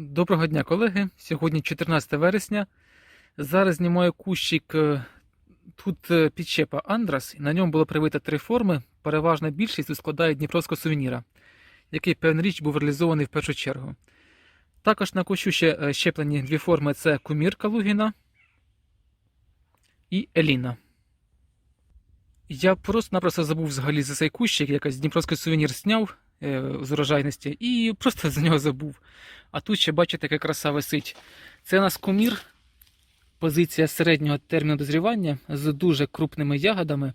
Доброго дня, колеги. Сьогодні 14 вересня. Зараз знімаю кущик. е, Тут е, підщепа Андрас, і на ньому було привито три форми. Переважна більшість складає Дніпровського сувеніра, який певна річ був реалізований в першу чергу. Також на кущу ще е, щеплені дві форми: це кумір Калугіна і Еліна. Я просто-напросто забув взагалі за цей кущик, якось Дніпровський сувенір зняв з урожайності і просто за нього забув. А тут ще, бачите, яка краса висить. Це у нас кумір, позиція середнього терміну дозрівання з дуже крупними ягодами.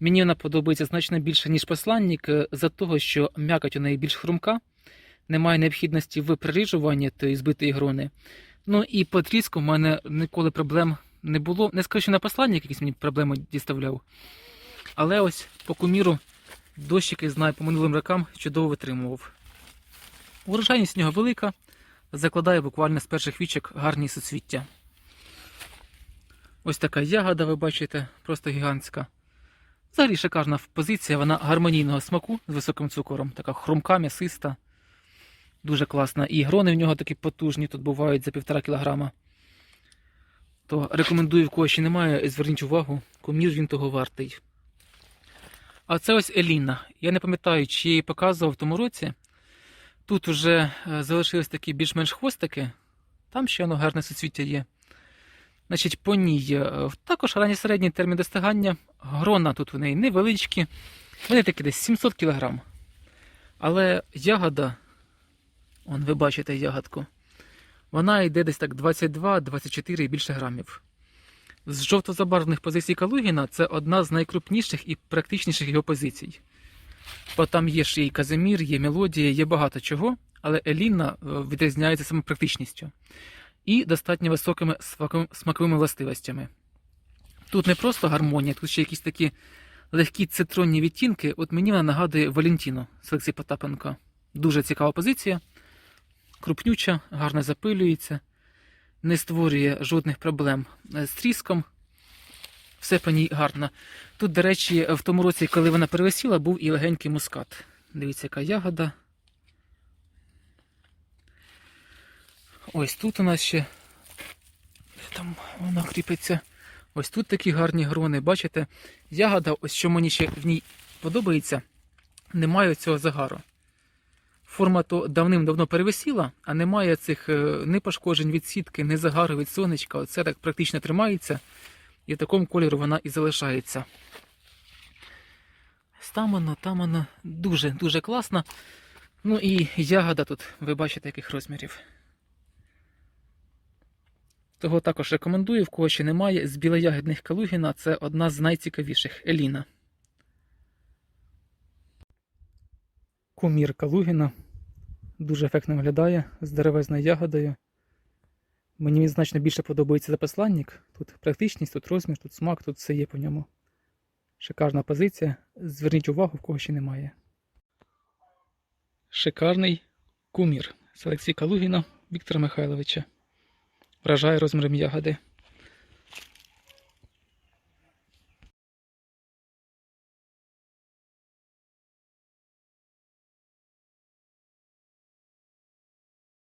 Мені вона подобається значно більше, ніж посланник, е, за того, що м'якоть у неї більш хрумка, немає необхідності в приріжуванні тієї збитої грони. Ну і по тріску в мене ніколи проблем не було. Не скажу, що на посланник якісь мені проблеми діставляв. Але ось по куміру дощики, знаю, по минулим рокам чудово витримував. Урожайність в нього велика, закладає буквально з перших вічок гарні суцвіття. Ось така ягода, ви бачите, просто гігантська. Взагалі шикарна позиція, вона гармонійного смаку з високим цукором, така хрумка, м'ясиста. Дуже класна. І грони в нього такі потужні, тут бувають за півтора кілограма. То рекомендую, в кого ще немає, зверніть увагу, комір він того вартий. А це ось Еліна. Я не пам'ятаю, чи її показував в тому році. Тут вже е, залишились такі більш-менш хвостики. Там ще воно гарне суцвіття є. Значить, по ній е, також ранній середній термін достигання. Грона тут у неї невеличкі. Вони такі десь 700 кг. Але ягода, он ви бачите ягодку, вона йде десь так 22-24 і більше грамів. З жовто-забарвлених позицій Калугіна це одна з найкрупніших і практичніших його позицій. Бо там є ще і Казимір, є мелодія, є багато чого, але Еліна е, відрізняється саме практичністю і достатньо високими смаковими властивостями. Тут не просто гармонія, тут ще якісь такі легкі цитронні відтінки. От мені вона нагадує Валентіно селекції Потапенка. Дуже цікава позиція, крупнюча, гарно запилюється, не створює жодних проблем е, з тріском. Все по ній гарно. Тут, до речі, в тому році, коли вона перевесіла, був і легенький мускат. Дивіться, яка ягода. Ось тут у нас ще. Де там вона кріпиться. Ось тут такі гарні грони. Бачите, ягода, ось що мені ще в ній подобається, немає цього загару. Форма то давним-давно перевисіла, а немає цих е, ні пошкоджень від сітки, ні загару від сонечка. Оце так практично тримається. І в такому кольору вона і залишається. Там вона, там вона дуже-дуже класна. Ну і ягода тут, ви бачите, яких розмірів. Того також рекомендую, в кого ще немає, з білоягідних Калугіна це одна з найцікавіших Еліна. Кумір Калугіна. Дуже ефектно виглядає з деревезною ягодою. Мені він значно більше подобається записланник. Тут практичність, тут розмір, тут смак, тут все є по ньому. Шикарна позиція. Зверніть увагу, в кого ще немає. Шикарний кумір селекції Калугіна Віктора Михайловича. Вражає розміром ягоди.